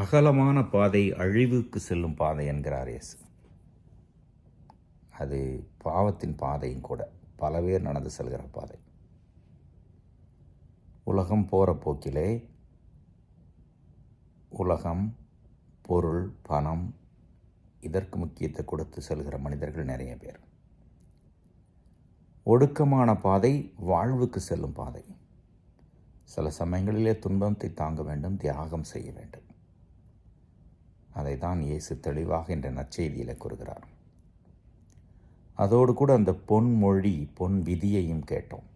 அகலமான பாதை அழிவுக்கு செல்லும் பாதை என்கிறார் இயேசு. அது பாவத்தின் பாதையும் கூட பல பேர் நடந்து செல்கிற பாதை. உலகம் போகிற போக்கிலே உலகம் பொருள் பணம் இதற்கு முக்கியத்தை கொடுத்து செல்கிற மனிதர்கள் நிறைய பேர். ஒடுக்கமான பாதை வாழ்வுக்கு செல்லும் பாதை. சில சமயங்களிலே துன்பத்தை தாங்க வேண்டும் தியாகம் செய்ய வேண்டும். அதை தான் இயேசு தெளிவாக என்ற நற்செய்தியில் கூறுகிறார். அதோடு கூட அந்த பொன்மொழி பொன் விதியையும் கேட்டோம்.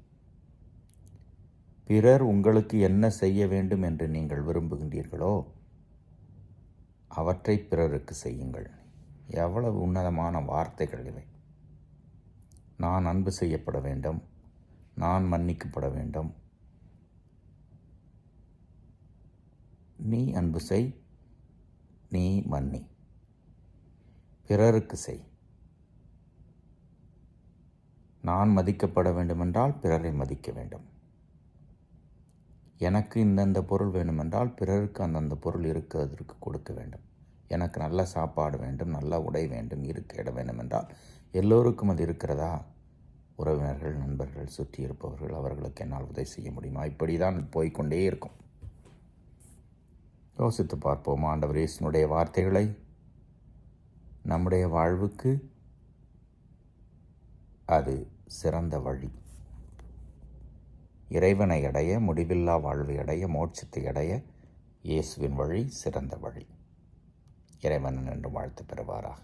பிறர் உங்களுக்கு என்ன செய்ய வேண்டும் என்று நீங்கள் விரும்புகின்றீர்களோ அவற்றை பிறருக்கு செய்யுங்கள். எவ்வளவு உன்னதமான வார்த்தைகள் இவை. நான் அன்பு செய்யப்பட வேண்டும். நான் மன்னிக்கப்பட வேண்டும். நீ அன்பு செய். நீ மன்னி. பிறருக்கு செய். நான் மதிக்கப்பட வேண்டுமென்றால் பிறரை மதிக்க வேண்டும். எனக்கு இந்தந்த பொருள் வேண்டுமென்றால் பிறருக்கு அந்தந்த பொருள் இருக்கிறதற்கு கொடுக்க வேண்டும். எனக்கு நல்ல சாப்பாடு வேண்டும் நல்ல உடை வேண்டும் இருக்க இடம் வேண்டுமென்றால் எல்லோருக்கும் அது இருக்கிறதா? உறவினர்கள் நண்பர்கள் சுற்றி இருப்பவர்கள் அவர்களுக்கு என்னால் உதவி செய்ய முடியுமா? இப்படி தான் போய்கொண்டே இருக்கும். யோசித்து பார்ப்போம். ஆண்டவர் இயேசுனுடைய வார்த்தைகளை நம்முடைய வாழ்வுக்கு அது சிறந்த வழி. இறைவனை அடைய முடிவில்லா வாழ்வை அடைய மோட்சத்தை அடைய இயேசுவின் வழி சிறந்த வழி. இறைவன் என்று வாழ்த்து பெறுவாராக.